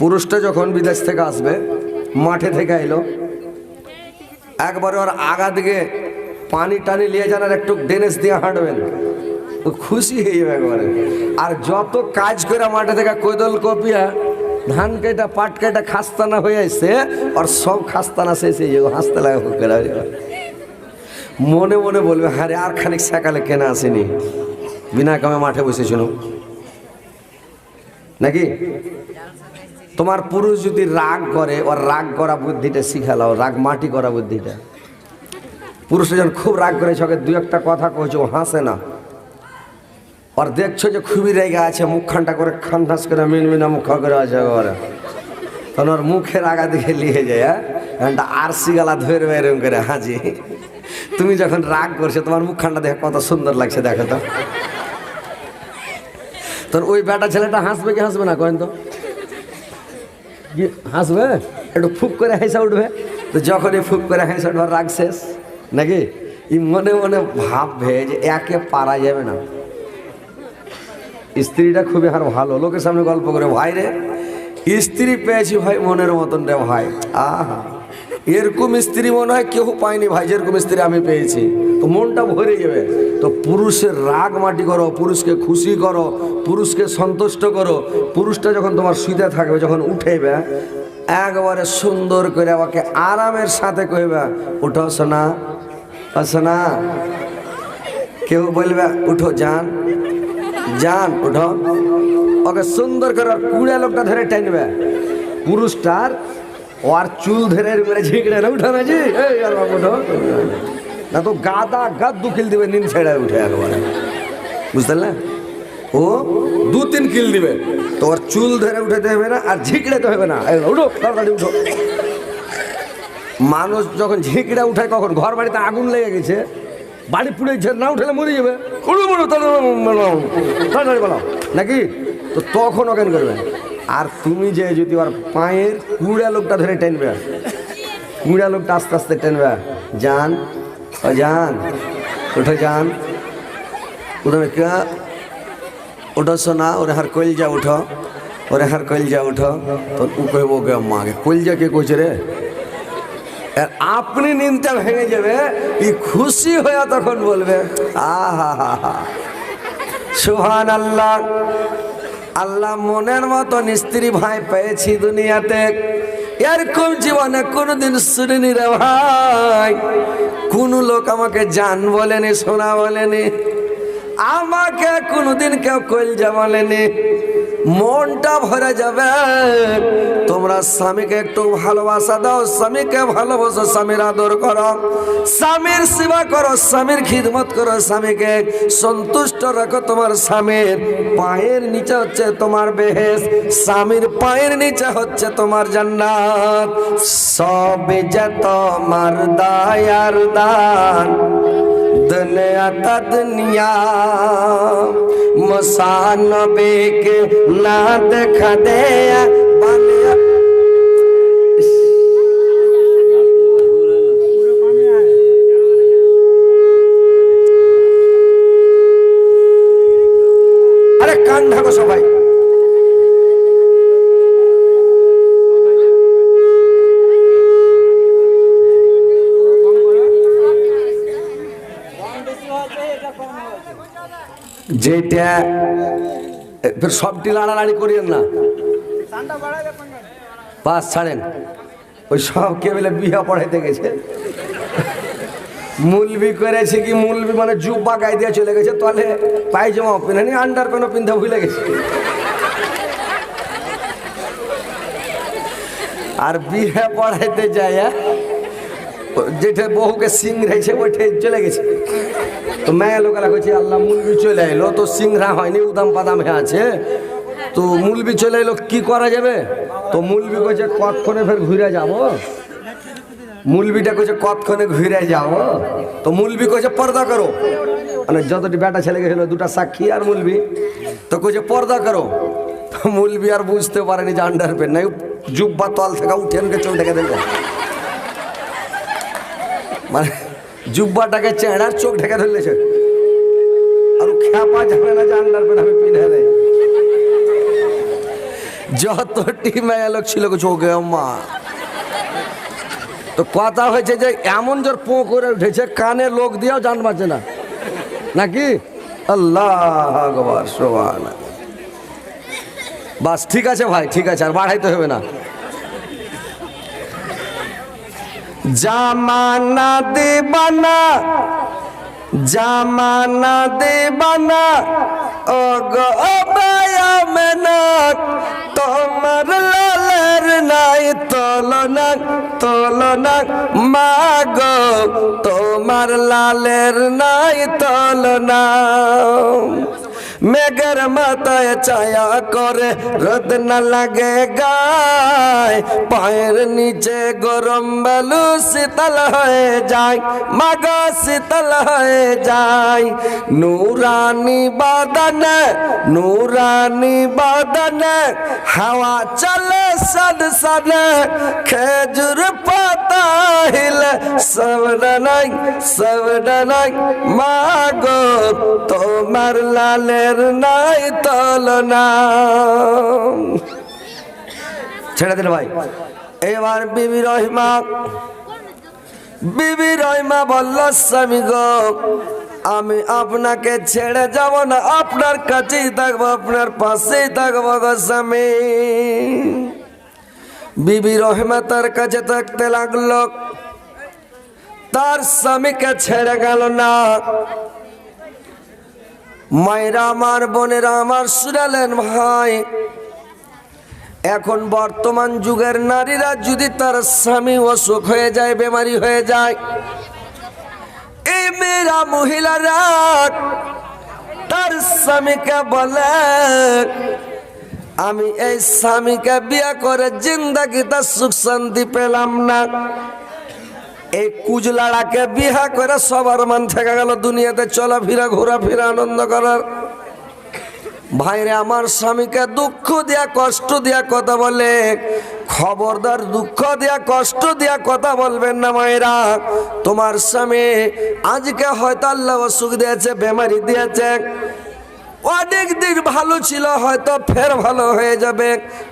পুরুষটা যখন বিদেশ থেকে আসবে মাঠে থেকে এলো। একবারে ওর আগা দিকে পানি টানি নিয়ে যান আর একটু ডেনেস দিয়ে হাঁটবেন। খুশি হয়ে যাবে একবারে। আর যত কাজ করে মাঠে থেকে কৈদল কপিয়া ধান কেটা পাট কেটা খাস্তানা হয়ে আসছে আর সব খাস্তানা শেষ হয়ে যাবে। হাসতে লাগে মনে মনে বলবে হ্যাঁ রে, আর খানিক সকালে কেনা আসেনি। বিনা কামে মাঠে বসেছিল নাকি? তোমার পুরুষ যদি রাগ করে, ওর রাগ করা বুদ্ধিটা শিখালাও, রাগ মাটি করা বুদ্ধিটা। পুরুষ যখন খুব রাগ করে সকে দু একটা কথা কইছে, ও হাসে না। আর দেখছ যে খুবই রেগে আছে, মুখখানটা করে খানঠাস করে মিনমিনা মুখ করে আছে ওরা। তখন ওর মুখের আগা দিকে লিয়ে যায় হ্যাঁ? একটা আরসি গালা ধরবে এরকম করে হাজি। তুমি যখন রাগ করছ, তোমার মুখখানটা দেখে কত সুন্দর লাগছে, দেখো তো। তোর ওই বেটা ছেলেটা হাসবে কি হাসবে না কেন তো? হাসবে? একটু ফুক করে হেসে উঠবে। তো যখনই ফুক করে হেসে উঠবে রাগ শেষ। নাকি? ই মনে মনে ভাববে যে একে পারা যাবে না। স্ত্রীটা খুবই আর ভালো। লোকের সামনে গল্প করে, ভাই রে, স্ত্রী পেয়েছি ভাই মনের মতন রে ভাই। আহা। এরকম স্ত্রী মনে হয় কেউ পায়নি ভাই, যেরকম স্ত্রী আমি পেয়েছি। তো মনটা ভরে যাবে। তো পুরুষের রাগ মাটি করো, পুরুষকে খুশি করো, পুরুষকে সন্তুষ্ট করো। পুরুষটা যখন তোমার শুইতে থাকবে, যখন উঠেবে, একবারে সুন্দর করে আমাকে আরামের সাথে কইবে, উঠো সোনা সোনা। কেউ বলবে, উঠো যান যান, উঠো। ওকে সুন্দর করে কুড়ে লোকটা ধরে টানবে। পুরুষটার ওর চুল ধরে মেরে ঝিঁকড়ে না উঠো না জি উঠো। না তো গাদা গাদ দু কিল দিবে নিন ছেড়ে উঠে একবারে। বুঝতে পারলে ও, দু তিন কিল দিবে। তো ওর চুল ধরে উঠাতে হবে না, আর ঝিঁকড়ে তো হবে না। উঠো, তাড়াতাড়ি উঠো। মানুষ যখন ঝিঁকড়ে উঠায় কখন ঘর বাড়িতে আগুন লেগে গেছে। বাড়ি পুড়ে গেছে, না উঠলে মরে যাবে। উঠো মরো তাড়াতাড়ি বলো। নাকি? তো তখন ওখান করবে? আর তুমি যে যদি ওর পায়ের কুড়া লোকটা ধরে টেনবে কুড়া লোকটা আস্তে আস্তে টেনবে যান ও যান উঠে যান উঠে কে সোনা, ওরে হার কইল যা উঠো, ওরে হার কইল যা উঠো তো উ কইব গে মাকে কইলজা কে কইছে রে? আপনি নিনটা ভেঙে যাবে, ই খুশি হয়ে তখন বলবে, আহা হা হা সুহান আল্লাহ আল্লাহ মনের মতন স্ত্রী ভাই পেয়েছি দুনিয়াতে। এরকম জীবনে কোনোদিন শুনিনি রে ভাই। কোন লোক আমাকে জান বলেনি, শোনা বলেনি। আমাকে কোনোদিন কেউ কইল বলেনি। মনটা ভরে যাবে। তোমরা স্বামীকে একটু ভালোবাসা দাও, স্বামীকে ভালোবাসো, স্বামীর আদর করো। স্বামীর সেবা করো, স্বামীর খিদমত করো, স্বামীকে সন্তুষ্ট রাখো তোমার স্বামীর পায়ের নিচে হচ্ছে তোমার বেহেস স্বামীর পায়ের নিচে হচ্ছে তোমার জান্নাত। সব যে তোমার দায়ার দান, দুনিয়া তা দুনিয়া। মুসানবেকে না দেখা দেয়া বানে যেটা সবটি লাড়ালাড়ি করিয়েন না। পাস ছাড়েন। ওই সব কে বলে বিয়া পড়াইতে গেছে? মুলবি করেছে কি, মুলবি মানে জুব্বা গায়ে দিয়ে চলে গেছে তাহলে পায়জামা পিনে আন্ডার প্যান্টও পিনতে ভুলে গেছে। আর বিয়ে পড়াইতে যায় হ্যাঁ? যেটা বহুকে সিং রয়েছে ওইটা চলে গেছে। তো মেয়ে লোকেরা কইছে, আল্লাহ, মুলবি চলে এলো তো সিংরা হয়নি, উদাম পাদাম হয়ে আছে। তো মুলবি চলে এলো কি করা যাবে? তো মুলবি কইছে, কতক্ষণে ফের ঘুরে যাব? মুলবিটা কইছে, কতক্ষণে ঘুরে যাব? তো মুলবি কইছে, পর্দা করো। মানে যতটি বেটা ছেলে গেছিল, দুটা সাক্ষী আর মুলবি। তো কইছে, পর্দা করো। তো মুলবি আর বুঝতে পারেনি যে আন্ডার পেন নাই। জুব্বা তল থেকে উঠে চোখ ঢেকে দিল মানে জুব্বাটাকে চেহারার চোখ ঢেকে ধরলেছে। আর খ্যাপা জানে না যে আন্ডার আমি পিনে দেয় যতটি মেয়ে লোক ছিল চোখে মা তো কথা হয়েছে যে এমন জোর পো করে উঠেছে, কানে লোক দিয়েও জান বাঁচে না। নাকি? আল্লাহ বাস, ঠিক আছে ভাই, ঠিক আছে, আর বাড়াইতে হবে না। জামানা দেবানা জামানা দেবানা। ও গো মেনাক তোমার লালের নাই তলনাক তলনাক। মাগো, তোমার লালের নাই তলনা মেঘের মাথায় ছায়া করে, রোদ না লাগে গায়। পায়ের নিচে গরম বালু শীতল হয়ে যায়, মাগ শীতল হয়ে যায়। নুরানি বাদনে নুরানি বাদনে, হাওয়া চলে সদ সদে, খেজুর পাতা হিলে। সবটা নাই সবটা নাই, মাগো তোমার লালের নাই তলনা ছেড়ে দিল ভাই। এবার বিবি রহিমা বিবি রহিমা বলল, স্বামী গো, আমি আপনাকে ছেড়ে যাব না। আপনার কাছেই থাকব, আপনার পাশেই থাকব গো স্বামী। বিবি রহিমা তার কাছে থাকতে লাগল। তার স্বামীকে ছেড়ে গেল না। মায়েরা, আমার বোনেরা, আমার শুনালেন ভাই, এখন বর্তমান যুগের নারীরা যদি তার স্বামী অসুখ হয়ে যায়, বেমারি হয়ে যায়, এই মেয়েরা, মহিলারা তার স্বামীকে বলে, আমি এই স্বামীকে বিয়ে করে জিন্দাগিতে সুখ শান্তি পেলাম না। এই কুজলাড়াকে বিহা করে সবার মান থেকে গেল দুনিয়াতে। চলাফেরা ঘোরাফেরা, আনন্দ করার। ভাইরে, আমার স্বামীকে দুঃখ দিয়া, কষ্ট দিয়া কথা বলে, খবরদার দুঃখ দিয়া, কষ্ট দিয়া কথা বলবেন না মায়েরা। তোমার স্বামী আজকে হয়তো আল্লাহ অসুখ দিয়েছে, বেমারি দিয়েছে। অনেক দিন ভালো ছিল, হয়তো ফের ভালো হয়ে যাবে।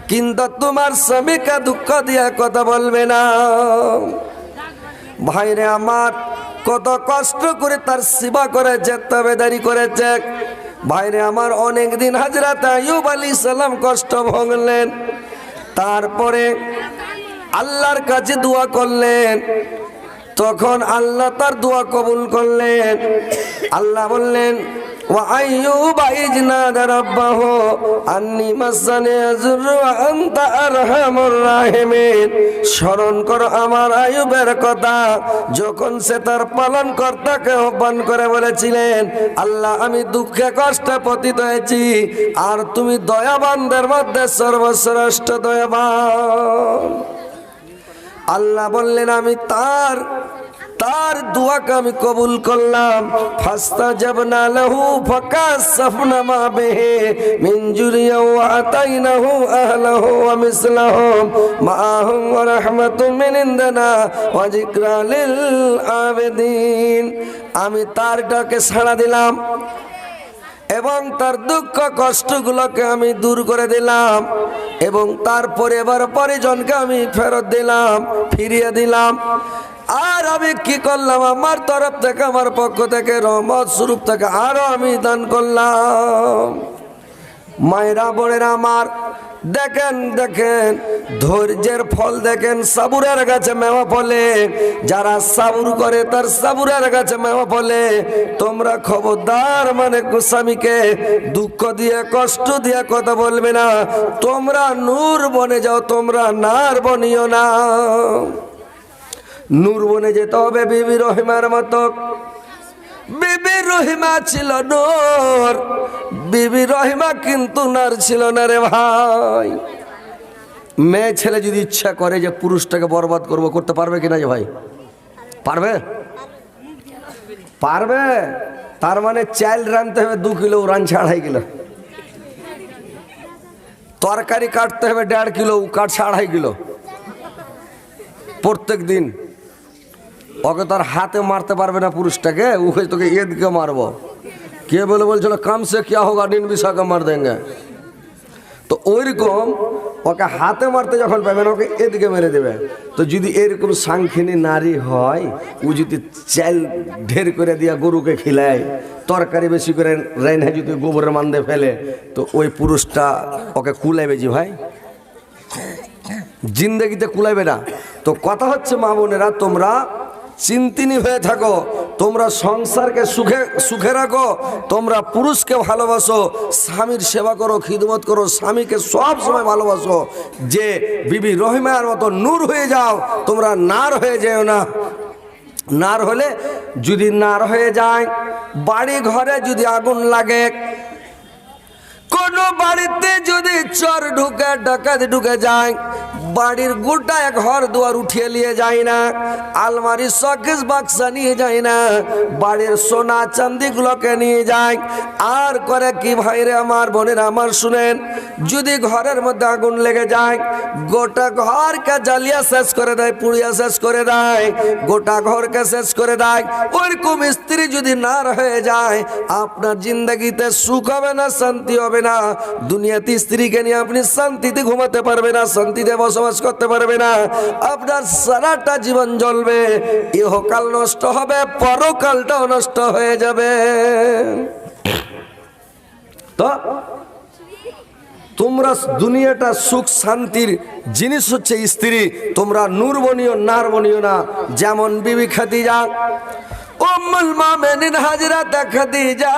কিন্তু তোমার স্বামীকে দুঃখ দিয়া কথা বলবে না। ভাইরে আমার, কত কষ্ট করে তার সেবা করেছে, তবেদারি করেছে। ভাইরে আমার অনেক দিন হাজরাত আয়ুব আলী সালাম কষ্ট ভোগলেন। তারপরে আল্লাহর কাছে দোয়া করলেন। তখন আল্লাহ তার দোয়া কবুল করলেন। আল্লাহ বললেন وأيوب إذ نادى ربه أني مسني الضر وأنت أرحم الراحمين স্মরণ করো আমার আয়ুবের কথা যখন সে তার পালন কর্তাকে আহ্বান করে বলেছিলেন আল্লাহ আমি দুঃখে কষ্টে পতিত হয়েছি আর তুমি দয়াবানদের মধ্যে সর্বশ্রেষ্ঠ দয়াবান আল্লাহ বললেন আমি তার তার দুয়াকে আমি কবুল করলাম। ফাস্তা জব না লহু ফাকা সফনা মা বেহে মিন জুরিয়া ওয়া আতাইনাহু আহলাহু ওয়া মিসলাহুম। মাআহুম ওয়া যিকরা লিল আবেদিন। আমি তার ডাকে সাড়া দিলাম এবং তার দুঃখ কষ্টগুলোকে আমি দূর করে দিলাম এবং তার পরিবার পরিজনকে আমি ফেরত দিলাম, ফিরিয়ে দিলাম। আমি কি করলাম? আমার তরফ থেকে, আমার পক্ষ থেকে, রহমত স্বরূপ থেকে আরও আমি দান করলাম। মায়েরা, বোনেরা আমার, দেখেন দেখেন, ধৈর্যের ফল দেখেন, সাবুরের গাছে মেওয়া ফলে। যারা সাবুর করে, তার সাবুরের গাছে মেওয়া ফলে। তোমরা খবরদার মানে গোস্বামীকে দুঃখ দিয়ে, কষ্ট দিয়ে কথা বলবে না। তোমরা নূর বনে যাও, তোমরা নার বনিও না। নূর বনে যেতে হবে বিবি রহিমার মতো। বিবি রহিমা ছিল নূর, বিবি রহিমা কিন্তু নার ছিল না রে ভাই। মেয়ে ছেলে যদি ইচ্ছা করে যে পুরুষটাকে বরবাদ করব, করতে পারবে কিনা যে ভাই? পারবে? পারবে। তার মানে চাল রানতে হবে, দু কিলো রানছে আড়াই কিলো তরকারি কাটতে হবে দেড় কিলো কাটছে আড়াই কিলো প্রত্যেক দিন ওকে তার হাতে মারতে পারবে না পুরুষটাকে ওকে তোকে এদিকে মারবো। কে বলে বলছিল, কামসে কে হোক নিন বিশাকে মার দেঙ্গে? তো ওইরকম ওকে হাতে মারতে যখন পাবেন ওকে এদিকে মেরে দেবে। তো যদি এরকম সাংখিনি নারী হয়, ও যদি চাল ঢের করে দিয়া গরুকে খিলায়, তরকারি বেশি করে রাইনে যদি গোবরের মান্দে ফেলে, তো ওই পুরুষটা ওকে কুলাইবে জি ভাই। জিন্দগিতে কুলাইবে না। তো কথা হচ্ছে, মা বোনেরা, তোমরা চিন্তিনি হয়ে থাকো। তোমরা সংসারকে সুখে সুখে রাখো। তোমরা পুরুষকে ভালোবাসো। স্বামীর সেবা করো, খিদমত করো, স্বামীকে সব সময় ভালোবাসো। যে বিবি রহিমার মতো নূর হয়ে যাও, তোমরা নার হয়ে যেও না। নার হলে যদি নার হয়ে যায় বাড়ি ঘরে যদি আগুন লাগে, কোন বাড়িতে যদি চর ঢুকে, ডাকাত ঢুকে যায় বাড়ির গোটা এক ঘর দুয়ার উঠিয়ে নিয়ে যায় না আলমারি শকেস বাক্সা নিয়ে যায় না, বাড়ির সোনা চান্দি গুলোকে নিয়ে যায়। আর করে কি ভাইরে আমার বোনের আমার শুনেন, যদি ঘরের মধ্যে আগুন লেগে যায়, গোটা ঘরকে জ্বালিয়া শেষ করে দেয়, পুড়িয়া শেষ করে দেয়, গোটা ঘরকে শেষ করে দেয়। ওইরকম স্ত্রী যদি না হয়ে যায়, আপনার জিন্দগিতে সুখ হবে না, শান্তি হবে না। দুনিয়াতে স্ত্রীকে নিয়ে আপনি শান্তিতে ঘুমাতে পারবে না, শান্তিতে বসবাস করতে পারবে না। আপনার সারাটা জীবন জ্বলবে। ইহকাল নষ্ট হবে, পরকালটাও নষ্ট হয়ে যাবে। তো, তোমরা দুনিয়াটা সুখ, শান্তির জিনিস হচ্ছে স্ত্রী। তোমরা নূর বনিও নার বনিও না। যেমন বিবি খাদিজা, উম্মুল মুমিনিন হাজরাত খাদিজা।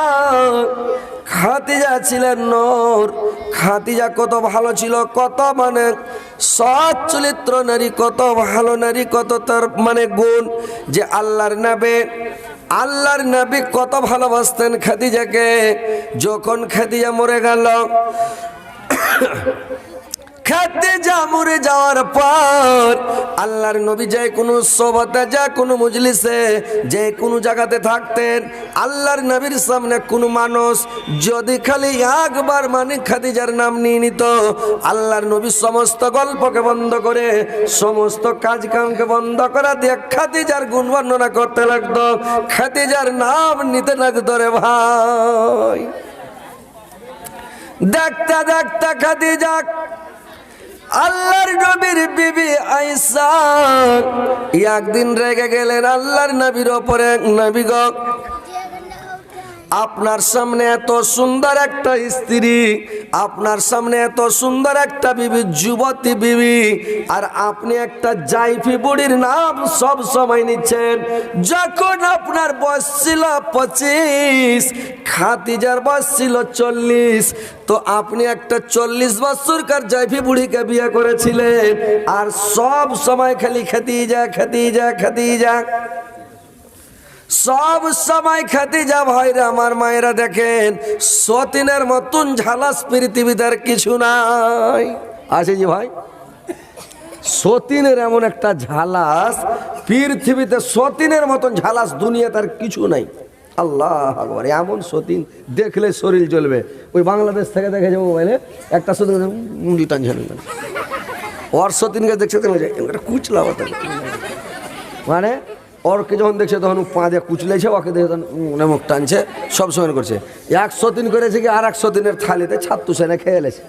খাদিজা ছিলেন নূর। খাতিজা কত ভালো ছিল, কত মানে সৎ চরিত্র নারী, কত ভালো নারী, কত তার মানে গুণ যে আল্লাহর নাবে। আল্লাহর নবী কত ভালোবাসতেন খাতিজাকে যখন খাদিজা মরে গেল খাদ্যে যা মরে যাওয়ার পর, আল্লাহর নবী যে কোনো সভাতে যা কোনো মজলিসে, যে কোনো জায়গাতে থাকতেন, আল্লাহর নবীর সামনে কোনো মানুষ যদি খালি একবার মানে খাদিজার নাম নিয়ে নিত, আল্লাহর নবী সমস্ত গল্পকে বন্ধ করে, সমস্ত কাজ কামকে বন্ধ করা দিয়ে খাদিজার গুণ বর্ণনা করতে লাগতো, খাদিজার নাম নিতে লাগতো রে ভাই। দেখতে দেখতে খাদিজা আল্লাহর নবীর বিবি আইসা একদিন রেগে গেলেন আল্লাহর নবীর ওপরে নবী গো আপনার সামনে এত সুন্দর একটা স্ত্রী, আপনার সামনে এত সুন্দর একটা বিবি, যুবতী বিবি, আর আপনি একটা জাইফি বুড়ির নাম সব সময় নিচ্ছেন। যখন আপনার বয়স ছিল পঁচিশ খাতিজার বয়স ছিল চল্লিশ, তো আপনি একটা চল্লিশ বছরকার জাইফি বুড়িকে বিয়ে করেছিলেন। আর সব সময় খালি খেতে যা খেতে যা খেতে যা সব সময় খেতে যা ভাইরা আমার মায়েরা দেখেন, সতীনের মতন ঝালাস পৃথিবীতে আর কিছু নাই। আছে যে ভাই? সতীনের এমন একটা ঝালাস, পৃথিবীতে সতীনের মতন ঝালাস দুনিয়াতে আর কিছু নাই। আল্লাহ এমন সতীন দেখলে শরীর জ্বলবে। ওই বাংলাদেশ থেকে দেখে যাব মোবাইলে, একটা সতীন মুন্ডি টানছে না। ওর সতীনকে দেখছে কুচলা মানে ওরকে যখন দেখছে তখন পা দিয়ে কুচলেছে ওকে দেখে তখন মুখ টানছে সব সময় করছে একশো দিন করেছে কি আর একশো দিনের থালিতে ছাত্তু সেনা খেয়ে এলেছে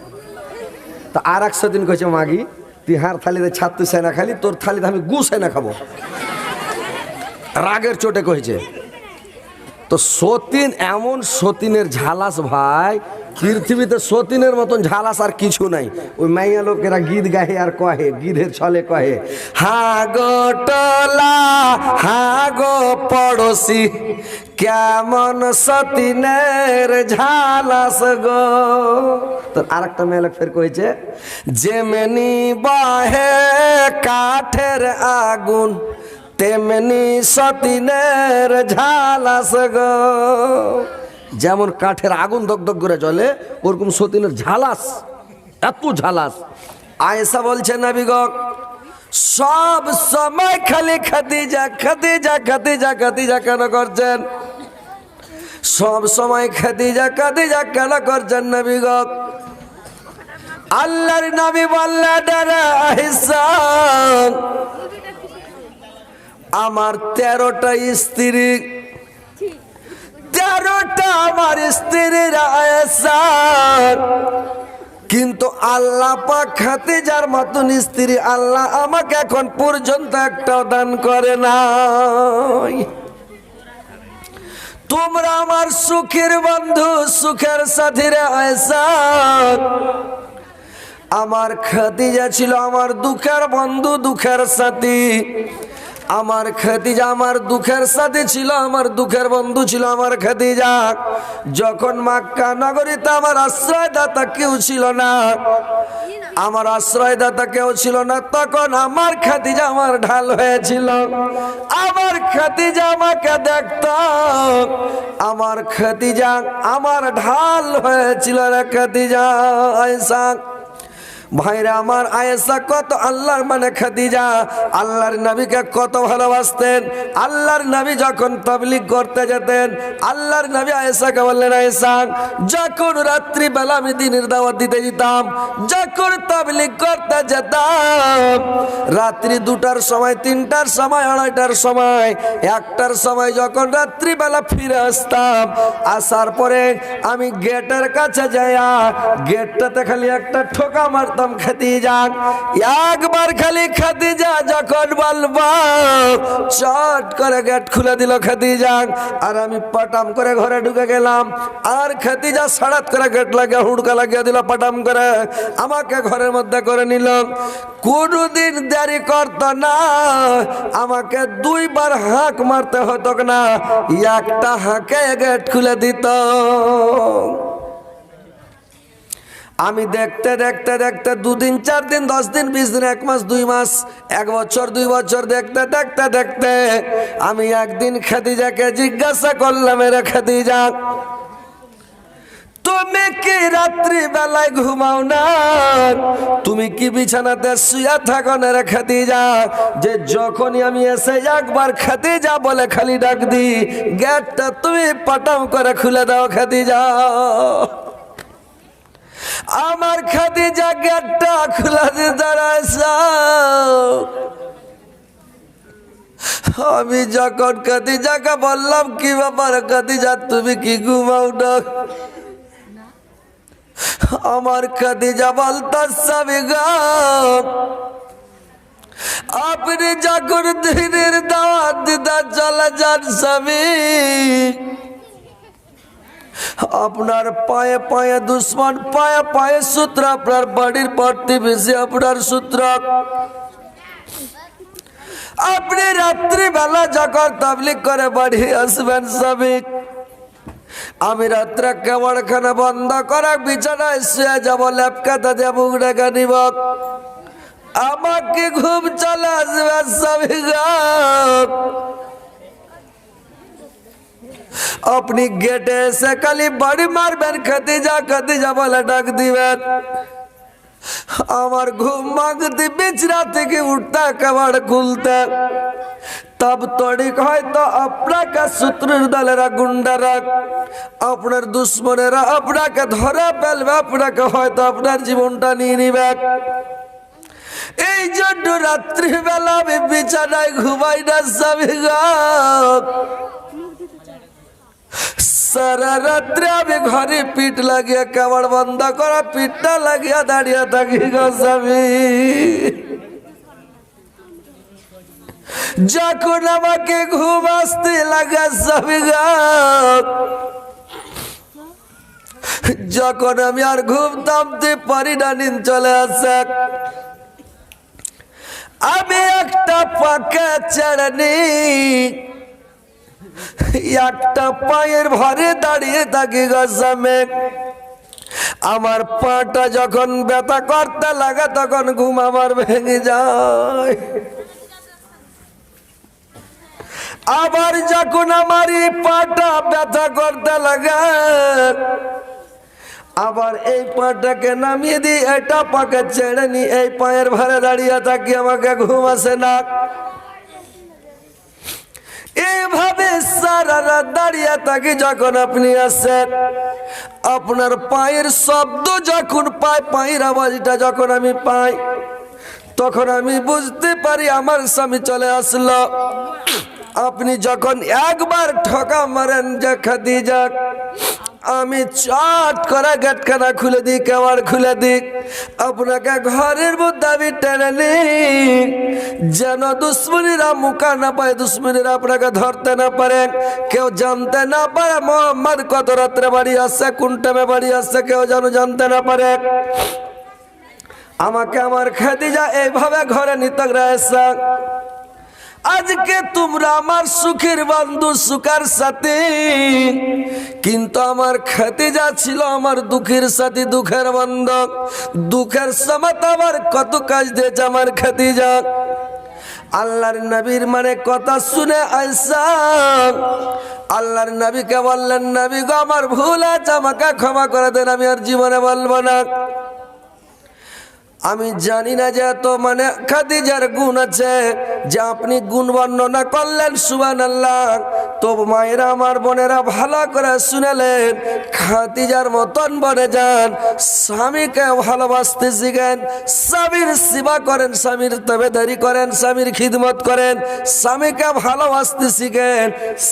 তা আর একশো দিন করেছে মাগি তুই হার থালিতে ছাত্তু সেনা খালি তোর থালিতে আমি গু সেনা খাব রাগের চোটে কয়েছে তো সতীন এমন সতীনের ঝালাস ভাই পৃথিবীতে সতীনের মতন ঝালাস আর কিছু নাই। ওই মাইয়া লোকেরা গীত গাহে আর কহে, গীতের ছলে কহে, হা গো টলা, হা গো পড়োশি, কেমন সতীনের ঝালাস গো? তো আর একটা মেয়ে লোক ফের কয়েছে যেমনি বাহে কাঠের আগুন, তেমনি সতীনের ঝালাস গো। যেমন কাঠের আগুন দগদগ করে চলে ওরকম সতীনের ঝালাস, এত ঝালাস। আয়েশা বলছে নবীগ সব সময় খালি খাদিজা খাদিজা খাদিজা খাদিজা কেন করছেন? সব সময় খাদিজা খাদিজা কেন করছেন নবীগ আল্লাহর নবী বললেন আমার তেরোটা স্ত্রী তেরোটা আমার স্ত্রীর কিন্তু আল্লাহ পাক খাতিজার মতন স্ত্রী, আল্লাহ আমাকে এখন পর্যন্ত একটাও দান করে নাই। তোমরা আমার সুখের বন্ধু, সুখের সাথীরা আয়সা আমার খাদিজা ছিল আমার দুঃখের বন্ধু, দুঃখের সাথী। আমার খাদিজা আমার দুঃখের সাথে ছিল, আমার দুঃখের বন্ধু ছিল আমার খাদিজা। যখন মাক্কা নগরীতে আমার আশ্রয়দাতা কেউ ছিল না, আমার আশ্রয়দাতা কেউ ছিল না, তখন আমার খাদিজা আমার ঢাল হয়েছিল। আমার খাদিজা আমাকে দেখত, আমার খাদিজা আমার ঢাল হয়েছিল রে খাদিজা আয়সা ভাইরা আমার আয়েসা কত আল্লাহর মানে খাদিজা। আল্লাহর নবীকে কত ভালোবাসতেন। আল্লাহর নবী যখন তবলিগ করতে যেতেন, আল্লাহর নবী আয়েশাকে বললেন, আয়েশা, যখন রাত্রি বেলা আমি দিনের দাওয়াত দিতে যেতাম, যখন তবলিগ করতে যেতাম, রাত্রি দুটার সময়, তিনটার সময়, আড়াইটার সময়, একটার সময় যখন রাত্রিবেলা ফিরে আসতাম, আসার পরে আমি গেটের কাছে যাইয়া গেটটাতে খালি একটা ঠোকা মারতাম। খাতি যাক একবার খালি যা যখন বলব, চট করে গেট খুলে দিল যাক আর আমি পটাম করে ঘরে ঢুকে গেলাম। আর যা সাড়াত করে গেট লাগিয়ে, হুড়কা লাগিয়ে দিল পটাম করে। আমাকে ঘরের মধ্যে করে নিল। কোনদিন দেরি করত না। আমাকে দুইবার হাঁক মারতে হতো না। একটা হাঁকে গেট খুলে দিত। আমি দেখতে দেখতে দেখতে দুদিন চার দিন দশ দিন বিশ দিন এক মাস, দুই মাস, এক বছর, দুই বছর দেখতে দেখতে দেখতে আমি একদিন খাদিজাকে জিজ্ঞাসা করলাম, এরা খাদিজা, তুমি কি রাত্রি বেলায় ঘুমাও না? তুমি কি বিছানাতে শুয়ে থাকো না রে খাদিজা? যে যখনই আমি এসে একবার খাদিজা বলে খালি ডাক দি গেটটা তুমি পটাম করে খুলে দাও খাদিজা। আমার খাদিজা গেটটা খোলা দিয়ে দাঁড়াইছে আমি যখন খাদিজাকে বললাম, কি ব্যাপার খাদিজা, তুমি কি ঘুমাও না? আমার খাদিজা বলতাম গা, আপনি যখন দিনের দাওয়াত দিদা চলে যান স্বামী আপনার পায়ে পায়ে দুশ্মন, পায়ে পায়ে সূত্র, আপনার বাড়ির প্রতিবেশী আপনার সূত্র। আপনি রাত্রিবেলা যখন তাবলিক করে বাড়ি আসবেন সাবিক আমি রাত্রে কেমনখানে বন্ধ করা বিছানায় শুয়ে যাব ল্যাপকাতা দিয়ে মুখ ডেকে নিব। আমাকে ঘুম চলে আসবে সাবিক আপনি গেটে এসে খালি বাড়ি মারবেন খাদিজা খাদিজা বলে ডাক দিবেন আমার ঘুম মাগতে বিছরা থেকে উঠতে কাবার খুলতে তব তড়িক হয়তো আপনাকে শত্রুর দলেরা গুন্ডারা আপনার দুশ্মনেরা আপনাকে ধরে ফেলবে আপনাকে হয়তো আপনার জীবনটা নিয়ে নিবে এই জন্য রাত্রিবেলা আমি বিছানায় ঘুমাই না, স্বামী। সারা রাত্রে আমি ঘরে পিঠ লাগিয়ে কাবার বন্ধ করা পিঠটা লাগিয়ে দাঁড়িয়ে থাকি গোস্বামী যখন আমাকে ঘুম আসতে লাগে স্বামী যখন আমি আর ঘুম থামতে পারি না, নিন চলে আসে। আমি একটা পাকা ছেড়ে নিই। একটা পায়ের ভরে দাঁড়িয়ে থাকি গসামে আমার পাটা যখন ব্যথা করতে লাগে, তখন ঘুম আমার ভেঙে যায়। আবার যখন আমার এই পাটা ব্যথা করতে লাগে, আবার এই পাটাকে নামিয়ে দিই এটা পাকে ছেড়ে নি এই পায়ের ভারে দাঁড়িয়ে থাকি, আমাকে ঘুম আসে না। এইভাবে সারা রাত দাঁড়িয়ে থাকি যখন আপনি আসেন। আপনার পায়ের শব্দ যখন পাই পায়ের আওয়াজটা যখন আমি পাই, তখন আমি বুঝতে পারি আমার স্বামী চলে আসলো। আপনি যখন একবার ঠকা মারেন যে খাদি যাক। আমি চট করা গেটখানা খুলে দিই কেমন খুলে দিক আপনাকে ঘরের মধ্যে আমি টেনে যেন দুশ্মনীরা মুখা না পায়, দুশ্মনীরা আপনাকে ধরতে না পারে। কেউ জানতে না পারে মোহাম্মদ কত রাত্রে বাড়ি আসছে কোন টাইমে বাড়ি আসছে কেউ যেন জানতে না পারে। আমাকে আমার খাদিজা এইভাবে ঘরে নিতে রয়েছে আজকে তোমরা আমার সুখের বন্ধু, সুখার সাথে। কিন্তু আমার খাতিজা ছিল আমার দুঃখের সাথে, দুঃখের বন্ধু দুঃখের সময় আমার কত কাজ দিয়েছে আমার খাতিজা আল্লাহর নবীর মানে কথা শুনে আইসা আল্লাহর নবীকে বললেন, নবী গো, আমার ভুল আছে, আমাকে ক্ষমা করে দেন, আমি আর জীবনে বলব না। আমি জানি না যে এত মানে খাদিজার গুণ আছে যে আপনি গুণ বর্ণনা করলেন সুবান আল্লাহ তো মায়েরা আমার বোনেরা ভালো করে শুনেলেন, খাদিজার মতন বনে যান, স্বামীকে ভালোবাসতে শিখেন, স্বামীর সেবা করেন, স্বামীর তবেদারি করেন, স্বামীর খিদমত করেন, স্বামীকে ভালোবাসতে শিখেন,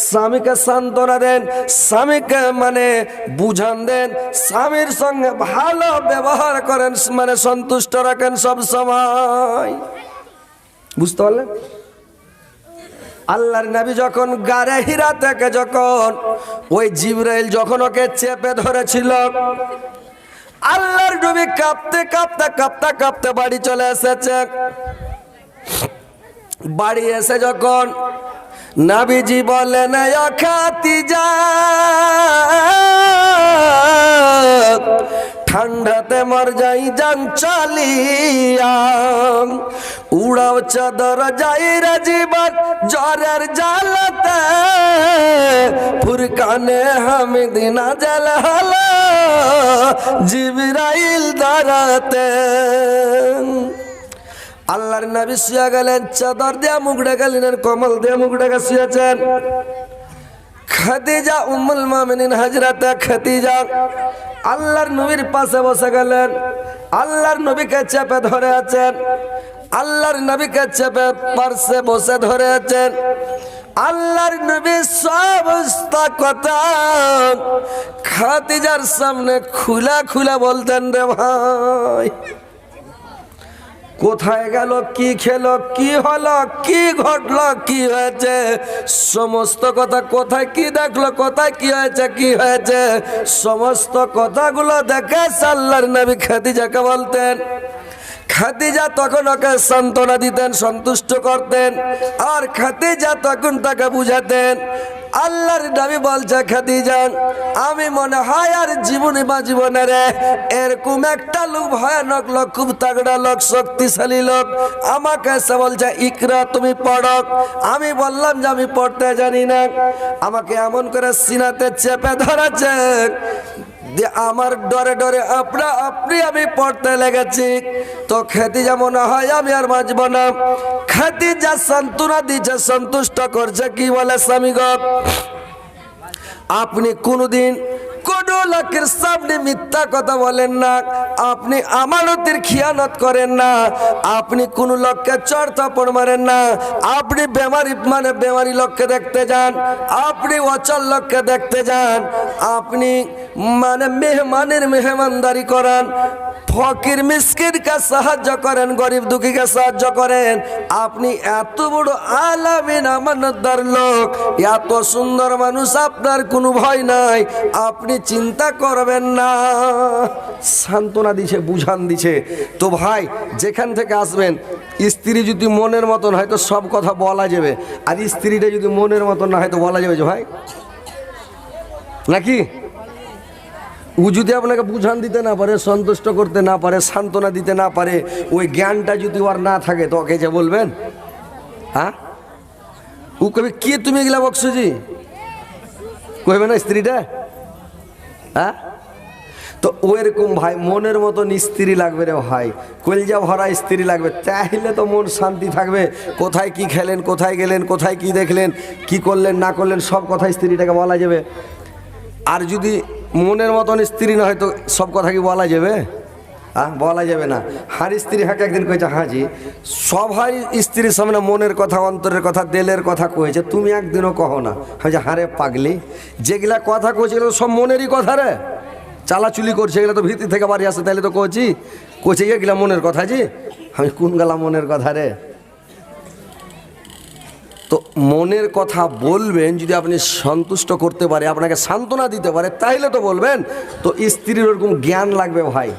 স্বামীকে সান্ত্বনা দেন, স্বামীকে মানে বুঝান দেন, স্বামীর সঙ্গে ভালো ব্যবহার করেন মানে সন্তুষ্ট রাখেন সব সময়। বুঝতে পারলেন? আল্লাহর নবী যখন গারে হীরা থেকে যখন ওই জিব্রাইল যখন ওকে চেপে ধরেছিল, আল্লাহর নবী কাঁপতে কাঁপতে কাঁপতে কাঁপতে বাড়ি চলে এসেছে। বাড়ি এসে যখন নাবিজি বলেন খাতি যা ঠান্ডাতে মর যাই যান চালিয়া। উড়াও চাদর যাই রে জীবন জ্বরের জালতে ফুরকানে হামিদিনা জল হলো, জিবরাইল দাঁড়াতে। আল্লাহর নবী শুয়ে গেলেন, চাদর দেয়া মুখ গেলেন কমল দেয়া মুখ ডেকে শুয়েছেন। খাদিজা উম্মুল মুমিনিন হযরতে খাদিজা। আল্লাহর নবীর পাশে বসে গেলেন। আল্লাহর নবীকে চেপে ধরে আছেন আল্লাহর নবীকে চেপে পার্শ্বে বসে ধরে আছেন আল্লাহর নবী সমস্ত কথা। খাদিজার সামনে খুলা খুলা বলতেন রে ভাই। কোথায় গেল, কি খেলো, কি হলো, কি ঘটল, কি হয়েছে? সমস্ত কথা কোথায় কি দেখল, কোথায় কি হয়েছে কি হয়েছে? সমস্ত কথাগুলো দেখে সাল্লার নবী খাদিজাকে বলতেন। খাদিজা তখন ওকে সান্ত্বনা দিতেন, সন্তুষ্ট করতেন, আর খাদিজা তখন তাকে বুঝাতেন, আল্লাহর নবী বলছে, খাদিজা, আমি মনে হয় আর জীবনে বা জীবনে রে, এরকম একটা লোক, ভয়ানক লোক, খুব তাগড়া লোক, শক্তিশালী লোক, আমাকে এসে বলছে, ইকরা, তুমি পড়ো। আমি বললাম যে, আমি পড়তে জানি না। আমাকে এমন করে সিনাতে চেপে ধরেছে যে আমার ডরে ডরে আপনা আপনি আমি পড়তে লেগেছি। তো খেতে যেমন হয়, আমি আর বাঁচব না। খেতে যা সান্ত্বনা দিচ্ছে সন্তুষ্ট করছে, কি বলে স্বামীগ আপনি কোনোদিন কোন লোকের সামনে মিথ্যা কথা বলেন না। আপনি আমানতের খিয়ানত করেন না। আপনি কোন লোককে চর থাপড় মারেন না। আপনি বেমারি মানে বেমারি লোককে দেখতে যান। আপনি অচল লোককে দেখতে যান। আপনি মানে মেহমানের মেহমানদারি করান। ফকির মিসকিনকে সাহায্য করেন, গরিব দুঃখীকে সাহায্য করেন। আপনি এত বড় আলামিন, আমানতদার লোক। এত সুন্দর মানুষ আপনার কোনো ভয় নাই। আপনি চিন্তা করবেন না। সান্ত্বনা দিছে, বুঝান দিছে। তো ভাই, যেখান থেকে আসবেন, স্ত্রী যদি মনের মতন হয় তো সব কথা বলা যাবে। আর স্ত্রীটা যদি মনের মতন না হয় তো বলা যাবে যে, ভাই, নাকি? ও যদি আপনাকে বুঝান দিতে না পারে, সন্তুষ্ট করতে না পারে, সান্ত্বনা দিতে না পারে, ওই জ্ঞানটা যদি ওর না থাকে, তো ওকে যে বলবেন? হ্যাঁ? ও কবে, কি তুমি এগুলা বকসুজি কইবে না স্ত্রীটা? হ্যাঁ? তো ওইরকম ভাই, মনের মতন স্ত্রী লাগবে রে ভাই। কলজা ভরা স্ত্রী লাগবে। চাইলে তো মন শান্তি থাকবে। কোথায় কি খেলেন, কোথায় গেলেন, কোথায় কি দেখলেন, কি করলেন, না করলেন, সব কথা স্ত্রীটাকে বলা যাবে। আর যদি মনের মতন স্ত্রী না হয়, তো সব কথা কি বলা যাবে? আহ বলা যাবে না। হার স্ত্রী হাকে একদিন কয়েছে হাজি সবাই স্ত্রীর সামনে মনের কথা, অন্তরের কথা, দেলের কথা কয়েছে তুমি একদিনও কহো না। যে হারে পাগলি, যেগুলা কথা কয়েছে এগুলো সব মনেরই কথা রে। চালাচুলি করছে, এগুলো তো ভিত্তি থেকে বাড়ি আসে তাহলে তো কছি কছে এগুলা মনের কথা জি। আমি কোন গেলা মনের কথা রে? তো মনের কথা বলবেন, যদি আপনি সন্তুষ্ট করতে পারে, আপনাকে সান্ত্বনা দিতে পারে, তাইলে তো বলবেন। তো স্ত্রীর ওরকম জ্ঞান লাগবে ভাই।